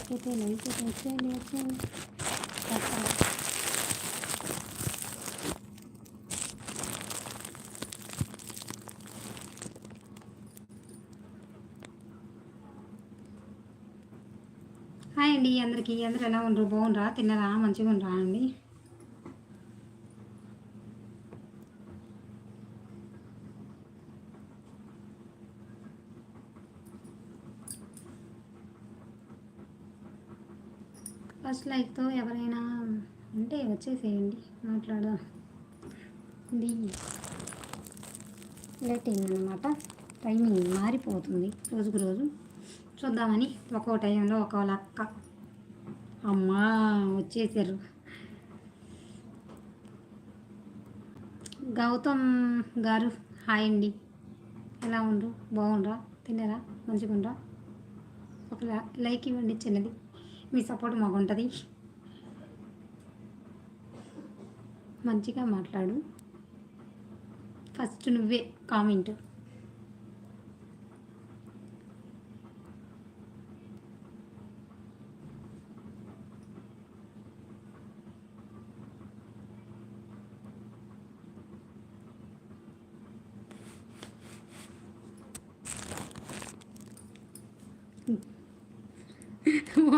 Like అయితే వచ్చేయండి వచ్చేయండి హాయ్ అండి అందరికీ అందరూ ఎలా ఉండరు బాగుండ్రా తిన్నారా? మంచిగా ఉండరా అండి? ఫస్ట్ లైక్తో ఎవరైనా ఉంటే వచ్చేసేయండి మాట్లాడదాం. ఇది లేట్ అయిందనమాట టైమింగ్ మారిపోతుంది రోజుకు రోజు. చూద్దామని ఒక్కో టైంలో ఒక్కో లక్క అమ్మా వచ్చేసారు. గౌతమ్ గారు హాయ్ అండి. ఎలా ఉండ్రు? బాగుండ్రా? తినరా మంచిగా ఉండరా ఒక లైక్ ఇవ్వండి చిన్నది. మీ సపోర్ట్ మాకు ఉంటుంది మంచిగా మాట్లాడు. ఫస్ట్ నువ్వే కామెంట్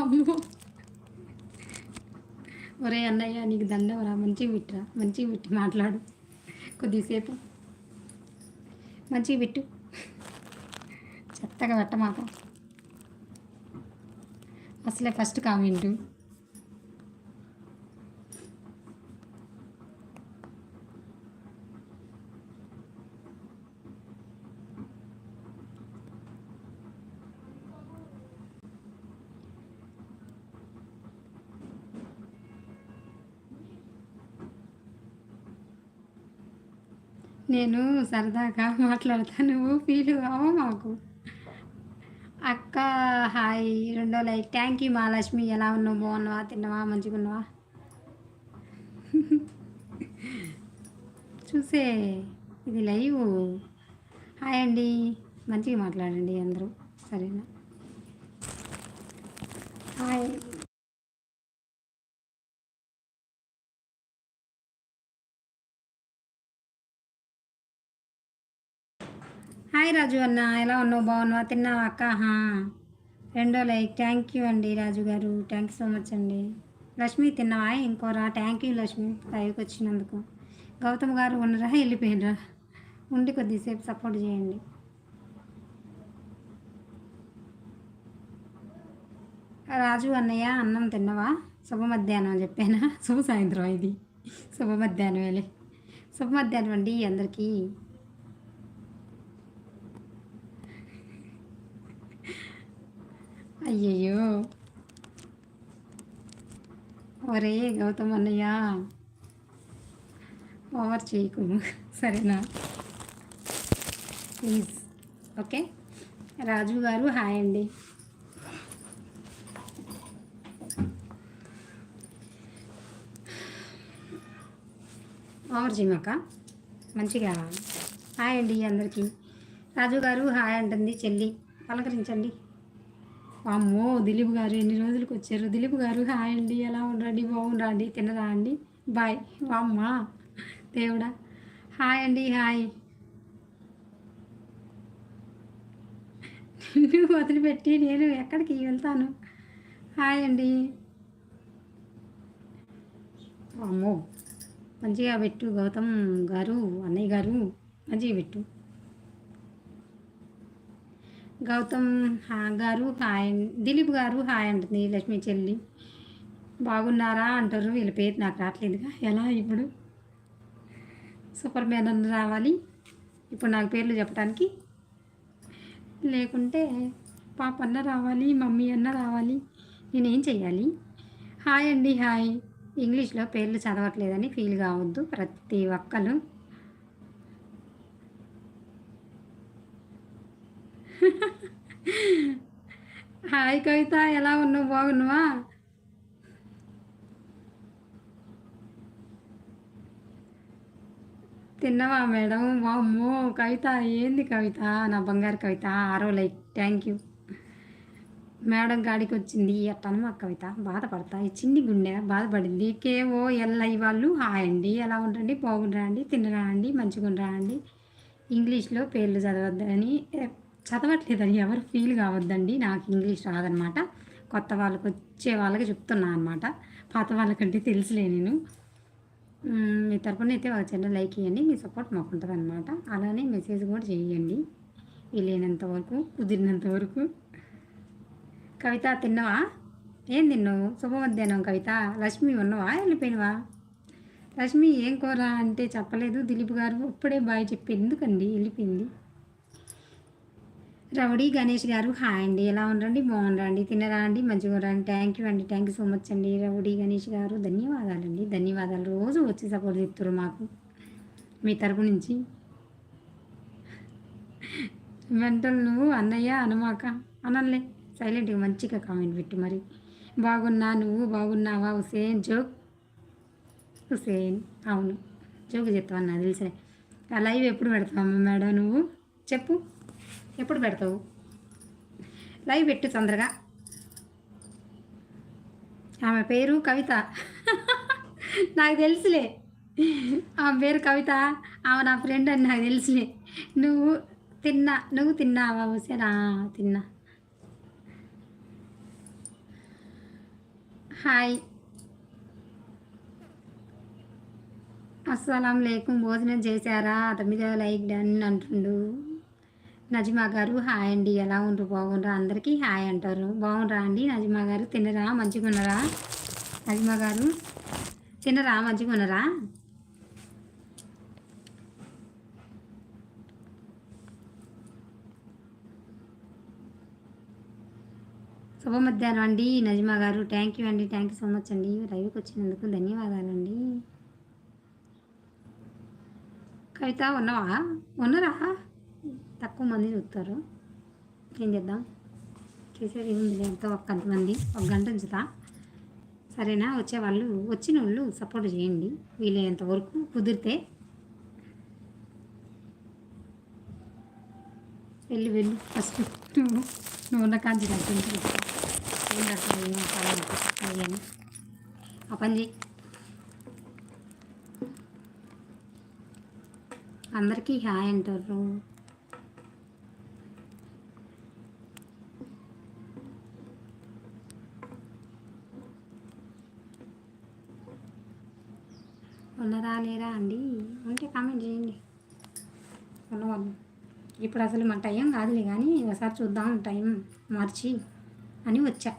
అమ్మో ఒరే అన్నయ్య నీకు దండవరా మంచిగా విట్టురా మంచిగా విట్టి మాట్లాడు. కొద్దిసేపు. మంచిగా విట్టు చెత్తగా పెట్టమాక. అసలే ఫస్ట్ కామెంటు. నేను సరదాగా మాట్లాడతా. నువ్వు ఫీల్ కావా మాకు? అక్క హాయ్. రెండో లైక్. Thank you Mahalakshmi. ఎలా ఉన్నావు? బాగున్నావా? తిన్నావా? మంచిగా ఉన్నావా? చూసే ఇది లైవ్. హాయ్ అండి. మంచిగా మాట్లాడండి అందరూ. సరేనా? హాయ్. హాయ్ రాజు అన్న ఎలా ఉన్నావు? బాగున్నావా? తిన్నావా అక్క? హా. రెండో లైక్ థ్యాంక్ యూ అండి రాజు గారు. థ్యాంక్ యూ సో మచ్ అండి. లక్ష్మి తిన్నావా? ఇంకోరా థ్యాంక్ యూ లక్ష్మి లైవ్కి వచ్చినందుకు. గౌతమ్ గారు ఉండరా వెళ్ళిపోయినరా ఉండి కొద్దిసేపు సపోర్ట్ చేయండి. రాజు అన్నయ్య అన్నం తిన్నావా? శుభ మధ్యాహ్నం చెప్పానా? శుభ సాయంత్రం ఇది. శుభ మధ్యాహ్నం వెళ్ళి శుభ మధ్యాహ్నం అండి అందరికీ. అయ్యయ్యో. ఒరే గౌతమ్ అన్నయ్య ఓవర్ చేయకు. సరేనా? ప్లీజ్. ఓకే? రాజు గారు హాయ్ అండి. ఓవర్ చేయమాక మంచిగా. హాయ్ అండి అందరికీ. రాజు గారు హాయ్ అంటుంది చెల్లి. పలకరించండి. అమ్మో దిలీప్ గారు ఎన్ని రోజులకు వచ్చారు? దిలీప్ గారు హాయ్ అండి ఎలా ఉండరండి బాగుండండి తినరా అండి? బాయ్. అమ్మ దేవుడా. హాయ్ అండి హాయ్. నిన్ను వదిలిపెట్టి నేను ఎక్కడికి వెళ్తాను? హాయ్ అండి. అమ్మో మంచిగా పెట్టు గౌతమ్ గారు అన్నయ్య గారు మంచిగా పెట్టు. గౌతమ్ గారు హాయ్ దిలీప్ గారు హాయ్ అంటుంది లక్ష్మి చెల్లి. బాగున్నారా అంటారు. వీళ్ళ పేరు నాకు రావట్లేదుగా. ఎలా ఇప్పుడు? సూపర్ మ్యాన్ అన్న రావాలి. ఇప్పుడు నాకు పేర్లు చెప్పడానికి లేకుంటే పాప అన్న రావాలి మమ్మీ అన్న రావాలి. నేనేం చెయ్యాలి? హాయ్ అండి హాయ్. ఇంగ్లీష్లో పేర్లు చదవట్లేదని ఫీల్ కావద్దు ప్రతి ఒక్కరు హాయ్ కవిత ఎలా ఉన్నావు? బాగున్నావా? తిన్నావా మేడం? వామ్మో కవిత ఏంది కవిత? నా బంగారు కవిత ఆరో లైక్ థ్యాంక్ యూ. మేడం గాడికి వచ్చింది అట్టనమా కవిత బాధపడతా? ఈ చిన్ని గుండె బాధపడింది. కేఓ ఎల్ఐ వాళ్ళు హాయ్ అండి. ఎలా ఉండండి? బాగుండరా అండి తినరా అండి? మంచిగా ఉండరా అండి? ఇంగ్లీష్లో పేర్లు చదవద్దని చదవట్లేదని ఎవరు ఫీల్ కావద్దండి. నాకు ఇంగ్లీష్ రాదనమాట. కొత్త వాళ్ళకి వచ్చే వాళ్ళకి చెప్తున్నా అనమాట. పాత వాళ్ళకంటే తెలుసులే నేను. మీ తరపున అయితే ఒక చిన్న లైక్ ఇవ్వండి మీ సపోర్ట్ మాకు ఉంటుంది అనమాట అలానే మెసేజ్ కూడా చేయండి. వీలైనంత వరకు కుదిరినంత వరకు. కవిత తిన్నావా? ఏం తిన్నావు? శుభ మధ్యాహ్నం కవిత. లక్ష్మి ఉన్నవా? వెళ్ళిపోయినవా? లక్ష్మి ఏం కూర? అంటే చెప్పలేదు. దిలీప్ గారు ఇప్పుడే బాయ్ చెప్పి ఎందుకండి? వెళ్ళిపోయింది. రౌడీ గణేష్ గారు హాయ్ అండి. ఎలా ఉండండి? బాగుండండి. తినరా అండి? మంచిగా రండి థ్యాంక్ యూ అండి. థ్యాంక్ యూ సో మచ్ అండి. రౌడీ గణేష్ గారు ధన్యవాదాలండి. ధన్యవాదాలు. రోజు వచ్చి సపోర్ట్ చెప్తారు మాకు. మీ తరపు నుంచి. మెంటల్ నువ్వు అన్నయ్య అనమాక అనలే సైలెంట్గా మంచిగా కామెంట్ పెట్టి మరి. బాగున్నా నువ్వు? బాగున్నావా? హుసేన్ జోక్. హుసేన్ అవును. జోక్ చెప్తావు అన్న తెలిసే లైవ్ ఎప్పుడు పెడతావమ్మా మేడం నువ్వు? చెప్పు. ఎప్పుడు పెడతావు? లైవ్ పెట్టు తొందరగా ఆమె పేరు కవిత. నాకు తెలుసులే. ఆమె పేరు కవిత. ఆమె నా ఫ్రెండ్ అని నాకు తెలుసులే. నువ్వు తిన్నా నువ్వు తిన్నావా? హుసేనా తిన్నా. హాయ్. అస్సలం లేకుం. భోజనం చేశారా? అతని మీద లైక్ డన్ అంటుండు. నజమా గారు హాయ్ అండి ఎలా ఉండరు? బాగుండ్రా? అందరికీ హాయ్ అంటారు. బాగుండ్రా అండి నజమా గారు తినరా మంచిగా ఉన్నారా? నజిమా గారు తినరా మంచిగా ఉన్నారా? శుభ మధ్యాహ్నం అండి నజమా గారు. థ్యాంక్ యూ అండి థ్యాంక్ యూ సో మచ్ అండి. లైవ్కి వచ్చినందుకు ధన్యవాదాలండి. కవిత ఉన్నావా? ఉన్నారా? తక్కువ మంది చూస్తారు. ఏం చేద్దాం? చేసేది ఏముంది ఎంతో ఒక కొంతమంది ఒక గంట ఉంచుతా. సరేనా? వచ్చేవాళ్ళు వచ్చిన వాళ్ళు సపోర్ట్ చేయండి. వీలైనంత వరకు కుదిరితే వెళ్ళి వెళ్ళి. ఫస్ట్ నువ్వు నువ్వు ఉన్న కాంచి ఆ పని చేయి. అందరికీ హాయ్ అంటారు. ఉన్నరా లేరా అండి? ఉంటే కామెంట్ చేయండి. ఉన్నవాళ్ళు ఇప్పుడు అసలు మన టైం కాదులే కానీ ఒకసారి చూద్దాం టైం మార్చి అని వచ్చా.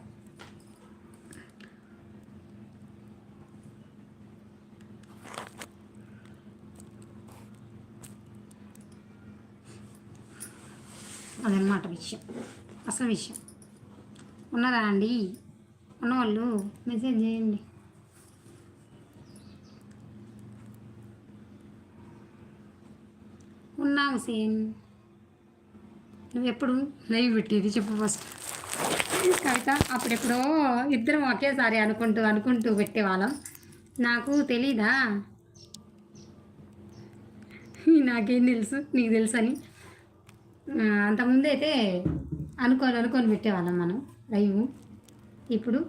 అదనమాట విషయం. అసలు విషయం. ఉన్నదా అండి? ఉన్నవాళ్ళు మెసేజ్ చేయండి. ఉన్నా నువ్వు ఎప్పుడు? లైవ్ పెట్టేది చెప్పు ఫస్ట్ కవిత అప్పుడెప్పుడో ఇద్దరం ఒకేసారి అనుకుంటూ అనుకుంటూ పెట్టేవాళ్ళం. నాకు తెలీదా? నాకేం తెలుసు? నీకు తెలుసు అని. అంతకుముందు అయితే అనుకొని అనుకొని పెట్టేవాళ్ళం మనం. లైవ్. ఇప్పుడు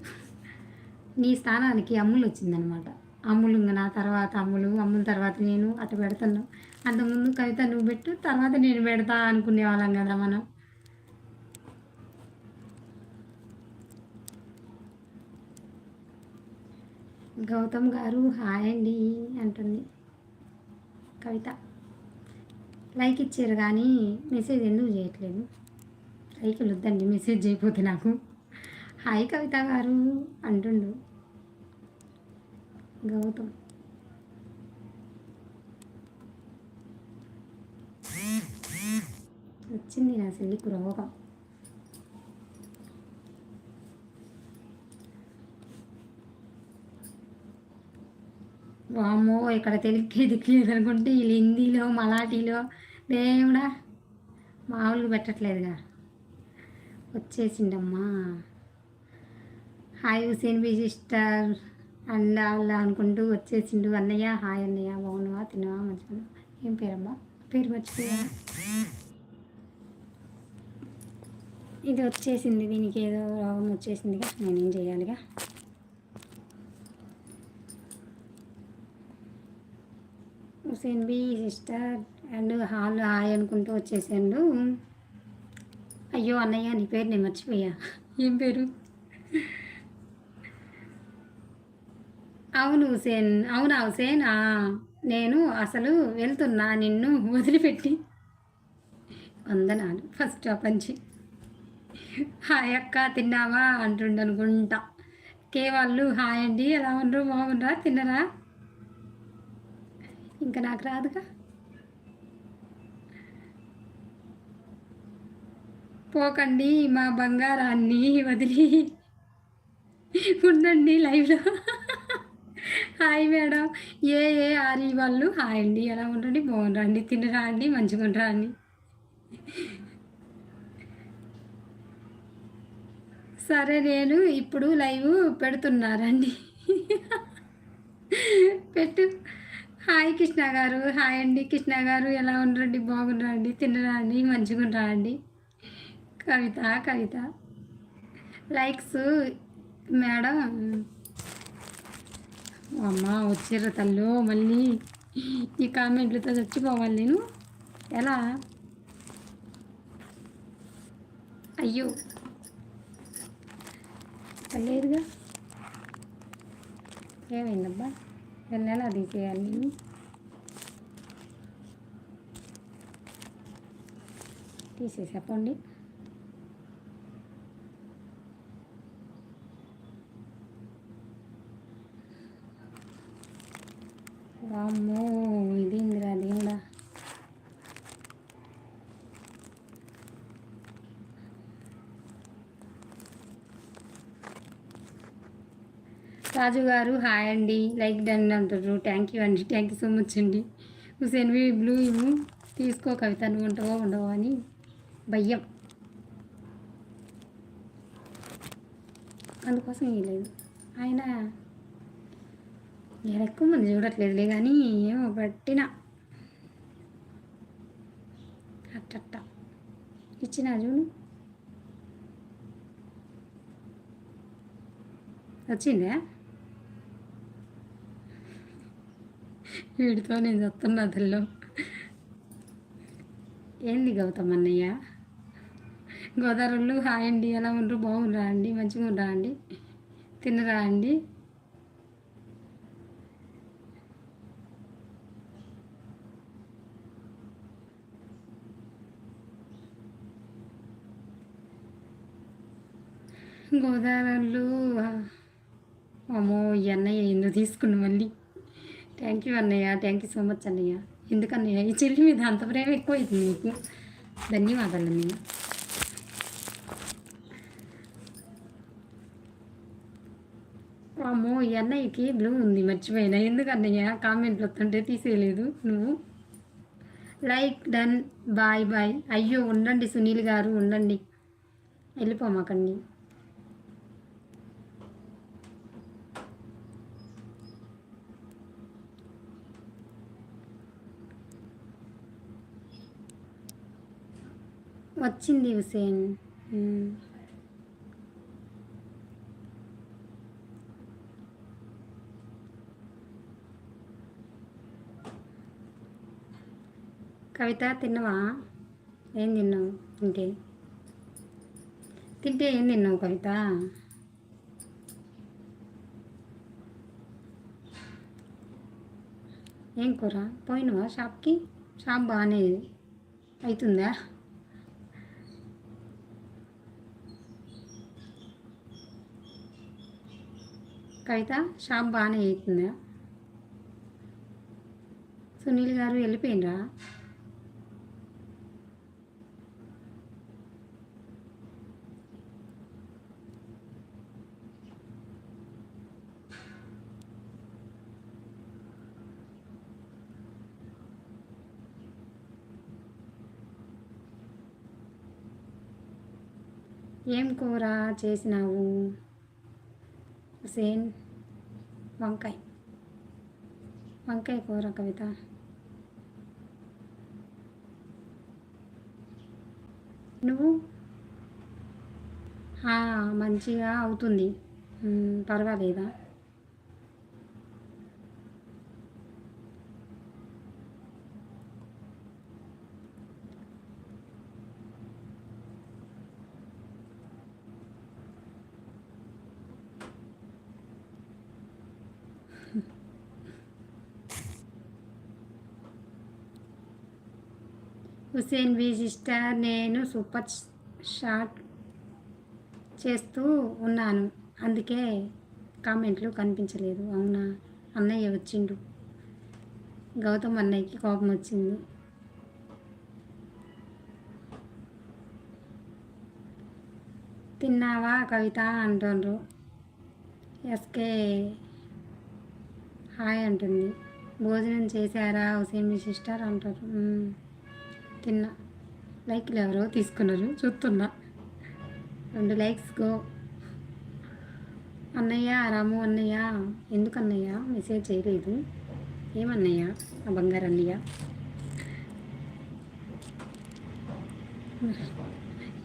నీ స్థానానికి అమ్ములు వచ్చిందనమాట అమ్ములు ఇంకా నా తర్వాత అమ్ములు అమ్ముల తర్వాత నేను అటు పెడుతున్నాను అంతకుముందు కవిత నువ్వు పెట్టు తర్వాత నేను పెడతా అనుకునే వాళ్ళం కదా మనం. గౌతమ్ గారు హాయ్ అండి అంటుంది కవిత. లైక్ ఇచ్చారు కానీ మెసేజ్ ఎందుకు చేయట్లేదు? లైక్ వద్దండి మెసేజ్ చేయకపోతే నాకు. హాయ్ కవిత గారు అంటుండు. గౌతమ్. వచ్చింది నా చెల్లికి రోగం వామ్మో ఇక్కడ తెలుగుకే దిక్కులేదు అనుకుంటే వీళ్ళు హిందీలో మలాఠీలో దేవుడా మామూలుగా పెట్టట్లేదుగా. వచ్చేసిండమ్మా. Hi Hussain Bi sister. And అలా అనుకుంటూ వచ్చేసిండు. అన్నయ్య హాయ్ అన్నయ్య బాగున్నావా? తిన్నావా? మంచిగా ఏం పేరమ్మా? పేరు మర్చిపోయా. ఇది వచ్చేసింది. దీనికి ఏదో రోగం వచ్చేసిందిగా నేనేం చేయాలిగా? Hussain Bi sister and hall hi అనుకుంటూ వచ్చేసాడు. అయ్యో అన్నయ్య నీ పేరు నేను మర్చిపోయా. ఏం పేరు? అవును హుసేన్ అవునా హుసేన్? నేను అసలు వెళ్తున్నా నిన్ను వదిలిపెట్టి. వందనాలు. ఫస్ట్ పంచి. హాయ్ అక్క తిన్నావా? అంటుండనుకుంటా కే వాళ్ళు హాయ్ అండి ఎలా ఉండరు బాగుండరా తిన్నరా? ఇంకా నాకు రాదుగా? పోకండి మా బంగారాన్ని వదిలి ఉండండి లైవ్లో. Hi madam. ఏ ఏ ఆరి వాళ్ళు? హాయ్ అండి. ఎలా ఉండండి? బాగుండండి తినరా అండి? మంచిగా ఉండరా అండి? సరే నేను ఇప్పుడు లైవ్ పెడుతున్నారండి పెట్టు. హాయ్ కృష్ణ గారు. హాయ్ అండి కృష్ణ గారు. ఎలా ఉండరండి? బాగుండండి తినరా అండి? మంచిగా ఉండరా అండి? కవిత కవిత. Likes madam. అమ్మ వచ్చిర్రు తల్లు మళ్ళీ ఈ కామెంట్లతో చచ్చిపోవాలి నేను. ఎలా? అయ్యో. లేదుగా ఏమైందబ్బా? దాన్ని ఎలా తీసేయాలి నేను. తీసేసా వామ్మో ఇదేందిరా దేవుడా? రాజు గారు హాయ్ అండి. లైక్ డన్ అంటారు థ్యాంక్ యూ అండి. థ్యాంక్ యూ సో మచ్ అండి. హుసేన్ వి బ్లూ ఇవ్వు తీసుకో కవిత నువ్వు ఉంటావో ఉండవో అని భయం. అందుకోసం ఇవ్వలేదు ఆయన నేను ఎక్కువ మంది చూడట్లేదులే కానీ ఏమో పట్టిన. అట్టట్ట. ఇచ్చిన చూడు. వచ్చిందా? వీడితో నేను చెప్తున్నా అతల్లో ఏంది గౌతమ్ అన్నయ్య? గోదావరిలో హాయ్ అండి ఎలా ఉండరు? బాగుండరా అండి? మంచిగా ఉండరా అండి? తినరా అండి? గోదావరిలో అమ్మో ఈ అన్నయ్య ఎందుకు తీసుకుని మళ్ళీ. థ్యాంక్ యూ అన్నయ్య థ్యాంక్ యూ సో మచ్ అన్నయ్య. ఎందుకన్నయ్య ఈ చెల్లి మీద అంత ప్రేమ ఎక్కువైంది మీకు ధన్యవాదాలు అన్నయ్య. అమ్మో ఈ అన్నయ్యకి బ్లూ ఉంది మర్చిపోయినా. ఎందుకన్నయ్య కామెంట్ కామెంట్లు వస్తుంటే తీసేయలేదు నువ్వు? లైక్ డన్ బాయ్ బాయ్ అయ్యో ఉండండి సునీల్ గారు ఉండండి. వెళ్ళిపోమాకండి. వచ్చింది హుసేన్. కవిత తిన్నవా? ఏం తిన్నావు? తింటే. తింటే ఏం తిన్నావు కవిత? ఏం కూర? పోయినవా షాప్కి? షాప్ బాగానే అవుతుందా కవిత షాప్ బాగానే అవుతుందా సునీల్ గారు వెళ్ళిపోయినరా ఏం కూర చేసినావు? సేమ్ వంకాయ. వంకాయ కూర కవిత. నువ్వు? మంచిగా అవుతుంది. పర్వాలేదా? హుసేన్ బి సిస్టర్ నేను సూపర్ షాట్ చేస్తూ ఉన్నాను. అందుకే కామెంట్లు కనిపించలేదు. అవునా? అన్నయ్య వచ్చిండు. గౌతమ్ అన్నయ్యకి కోపం వచ్చింది. తిన్నావా కవిత? అంటుండ్రు. ఎస్కే హాయ్ అంటుంది. భోజనం చేశారా హుసేన్ మీ సిస్టర్ అంటారు తిన్నా. లైక్లు ఎవరో తీసుకున్నారు. చూస్తున్నా. రెండు లైక్స్ గో. అన్నయ్య రాము అన్నయ్య. ఎందుకు అన్నయ్య? మెసేజ్ చేయలేదు. ఏమన్నయ్య? ఆ బంగారు అన్నయ్య.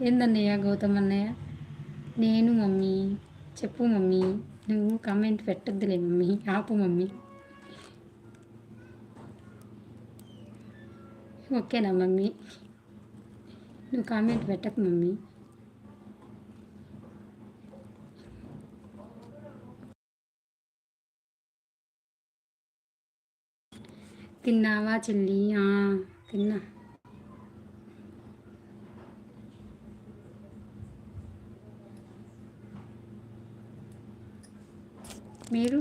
ఏందన్నయ్య గౌతమ్ అన్నయ్య? నేను మమ్మీ. చెప్పు మమ్మీ. నువ్వు కామెంట్ పెట్టద్దులే మమ్మీ. ఆపు మమ్మీ. ఓకేనా మమ్మీ? నువ్వు కామెంట్ పెట్టకు మమ్మీ. తిన్నావా చెల్లి? తిన్నా. మీరు?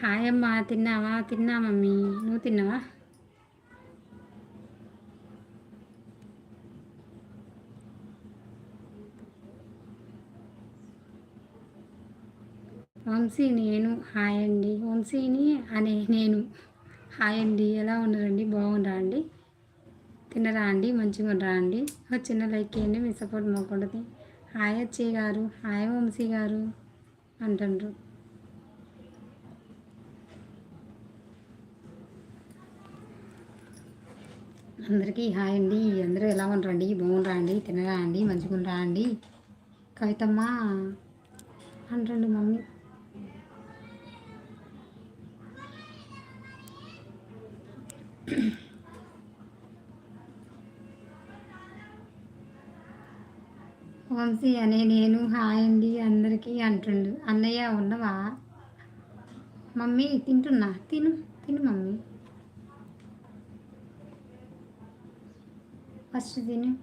హాయ్ అమ్మా తిన్నావా? తిన్నా మమ్మీ. నువ్వు తిన్నావా? వంశీ నేను హాయ్ అండి వంశీని అనే నేను. హాయ్ అండి ఎలా ఉన్నారండి? బాగుండరా అండి? తిన్నరా అండి? మంచిగా ఉండరా అండి? ఒక చిన్న లైక్ చేయండి. మీ సపోర్ట్ మాకుంటుంది. హాయ్ అచ్చయ్య గారు. హాయ్ వంశీ గారు. అంటుండ్రు. అందరికీ హాయ్ అండి. అందరూ ఎలా ఉండరండి బాగుండరా అండి? తినరా అండి? మంచిగా అండి? కవితమ్మ అంటుండు మమ్మీ. వంశీ అనే నేను హాయ్ అండి అందరికీ అంటుండు. అన్నయ్య ఉన్నవా? మమ్మీ తింటున్నా? తిను తిను మమ్మీ. ఫస్ట్ తిను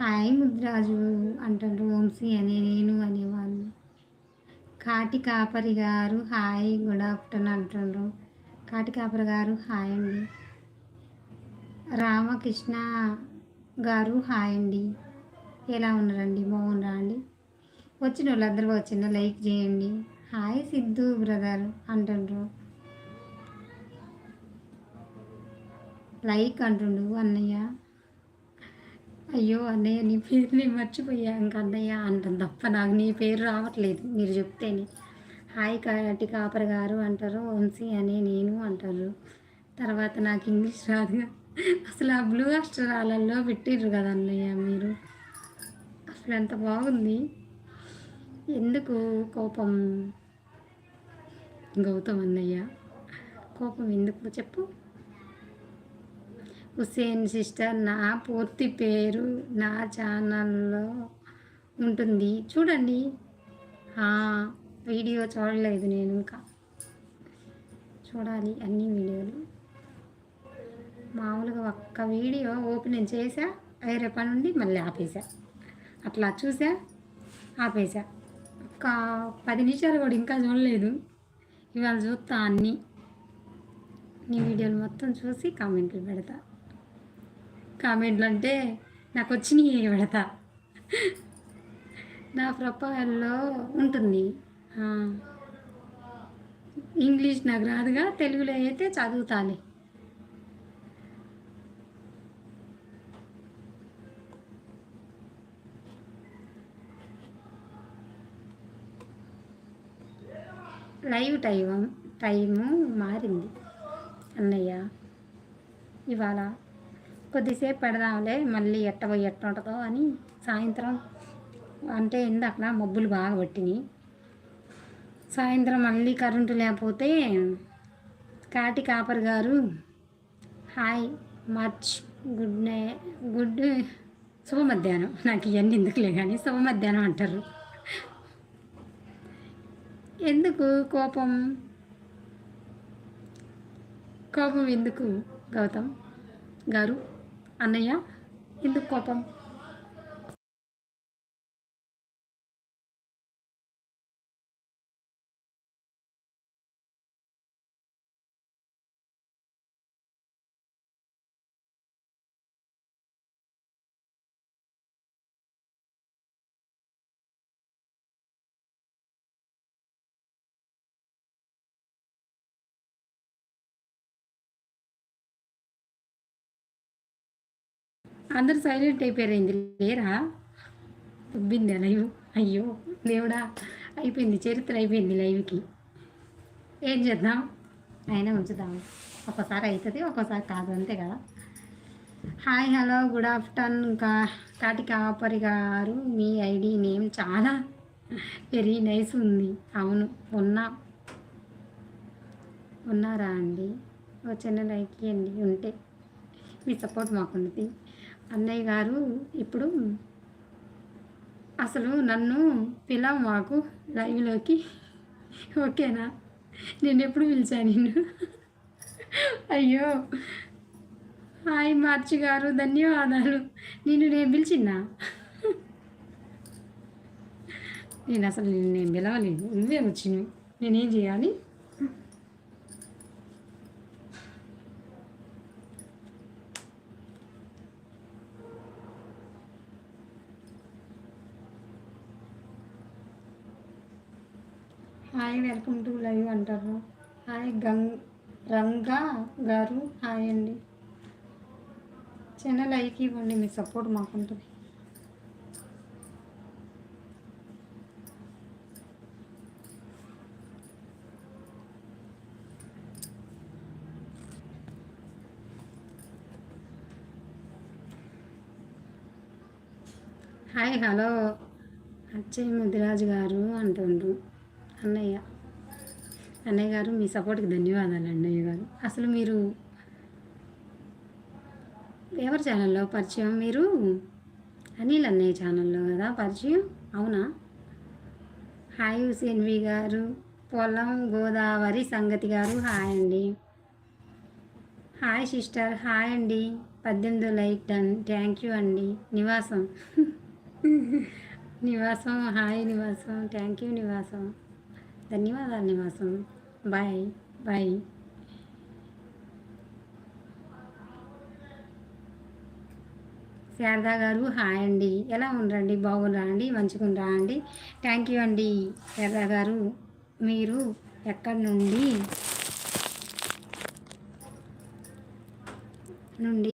హాయ్ ముద్రాజు అంటారు వంశీ అనే నేను అనేవాళ్ళు కాటి కాపరి గారు హాయ్ గుడ్ ఆఫ్టర్నూన్ అంటుండ్రు. కాటి కాపరి గారు హాయ్ అండి. రామకృష్ణ గారు హాయ్ అండి. ఎలా ఉన్నారండి? బాగున్నారా అండి? వచ్చిన వాళ్ళందరూ వచ్చిన లైక్ చేయండి. హాయ్ సిద్ధు బ్రదర్ అంటుండ్రు. లైక్ అంటుండు అన్నయ్య. అయ్యో అన్నయ్య నీ పేరు నేను మర్చిపోయా. ఇంకా అన్నయ్య అంటాను తప్ప నాకు నీ పేరు రావట్లేదు మీరు చెప్తేనే. హాయ్ కాటి కాపర్ గారు అంటారు వంశీ అని నేను అంటారు. తర్వాత నాకు ఇంగ్లీష్ రాదు అసలు ఆ బ్లూ అక్షరాలలో పెట్టిర్రు కదా అన్నయ్య మీరు. అసలు ఎంత బాగుంది. ఎందుకు కోపం? గౌతమ్ అన్నయ్య కోపం ఎందుకు? చెప్పు. హుసేన్ సిస్టర్ నా పూర్తి పేరు నా ఛానల్లో ఉంటుంది. చూడండి. వీడియో చూడలేదు నేను ఇంకా. చూడాలి అన్ని వీడియోలు. మామూలుగా ఒక్క వీడియో ఓపెన్ చేసా వేరే పని ఉండి మళ్ళీ ఆపేసా అట్లా చూసా ఆపేసా ఒక పది నిమిషాలు కూడా ఇంకా చూడలేదు. ఇవాళ చూస్తా అన్నీ. నీ వీడియోలు మొత్తం చూసి కామెంట్లు పెడతా. కామెంట్లు అంటే నాకు వచ్చినవి పెడతా. నా ప్రొఫైల్లో ఉంటుంది. ఇంగ్లీష్ నాకు రాదుగా తెలుగులో అయితే చదువుతాలే లైవ్ టైం టైము మారింది. అన్నయ్య ఇవాళ కొద్దిసేపు పెడదాంలే మళ్ళీ ఎట్ట పోయి ఎట్ట ఉంటుందో అని సాయంత్రం అంటే ఇందాక మబ్బులు బాగా పట్టినాయి. సాయంత్రం మళ్ళీ కరెంటు లేకపోతే Kati Kapar garu hi much good నే గుడ్ శుభ మధ్యాహ్నం నాకు ఇవన్నీ ఎందుకులే కానీ శుభ మధ్యాహ్నం అంటారు. ఎందుకు కోపం? కోపం ఎందుకు గౌతమ్ గారు? అన్నయ్య? ఎందుకు కోపం? అందరు సైలెంట్ అయిపోయారైంది? లేరా? తొబ్బింది లైవ్ అయ్యో దేవుడా అయిపోయింది చరిత్ర అయిపోయింది లైవ్కి. ఏం చేద్దాం? అయినా ఉంచుదాం. ఒక్కసారి అవుతుంది ఒక్కసారి కాదు అంతే కదా. హాయ్ హలో గుడ్ ఆఫ్టర్నూన్ కా కాటి కాపరి గారు మీ ఐడి నేమ్ చాలా వెరీ నైస్ ఉంది. అవును ఉన్నా ఉన్నారా అండి? ఓ చిన్న లైక్ ఇవ్వండి ఉంటే మీ సపోర్ట్ మాకున్నది అన్నయ్య గారు ఇప్పుడు అసలు నన్ను పిలవ మాకు లైవ్లోకి. ఓకేనా? నేను ఎప్పుడు పిలిచాను నిన్ను? అయ్యో. హాయ్ మార్చి గారు ధన్యవాదాలు. నిన్ను నేను పిలిచిన్నా నేను అసలు నేను పిలవలేదు. నువ్వే వచ్చినవి. నేనేం చేయాలి? హాయ్ వెల్కమ్ టు లైవ్ అంటారు. హాయ్ గంగ్ రంగా గారు హాయ్ అండి. చిన్న లైక్ ఇవ్వండి మీ సపోర్ట్ మాకుంటుంది. హాయ్ హలో అచ్చయ్య ముదిరాజు గారు అంటుండ్రు. అన్నయ్య. అన్నయ్య గారు మీ సపోర్ట్కి ధన్యవాదాలు అన్నయ్య గారు. అసలు మీరు ఎవరి ఛానల్లో పరిచయం? మీరు అనిల్ అన్నయ్య ఛానల్లో కదా పరిచయం? అవునా? హాయ్ హుసేన్వి గారు. పొలం గోదావరి సంగతి గారు హాయ్ అండి. హాయ్ సిస్టర్ హాయ్ అండి. పద్దెనిమిది లైక్ డన్. థ్యాంక్ యూ అండి. నివాసం. నివాసం హాయ్ నివాసం. థ్యాంక్ యూ నివాసం. ధన్యవాదాలు నివాసం. Bye bye. శారదా గారు హాయ్ అండి. ఎలా ఉండరండి బాగుండరా అండి మంచిగా అండి థ్యాంక్ యూ అండి. శారదా గారు మీరు ఎక్కడి నుండి నుండి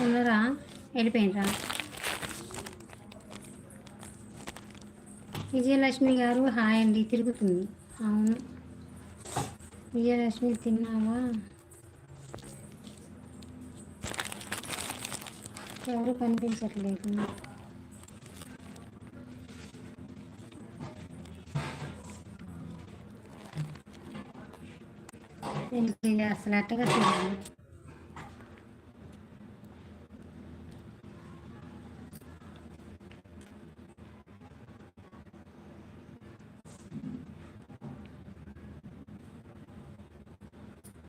ఉన్నారా వెళ్ళిపోయినరా విజయలక్ష్మి గారు హాయ్ అండి తిరుగుతుంది. అవును. విజయలక్ష్మి తిన్నావా? ఎవరు కనిపించట్లేదు. అసలు అట్టగా తిన్నాను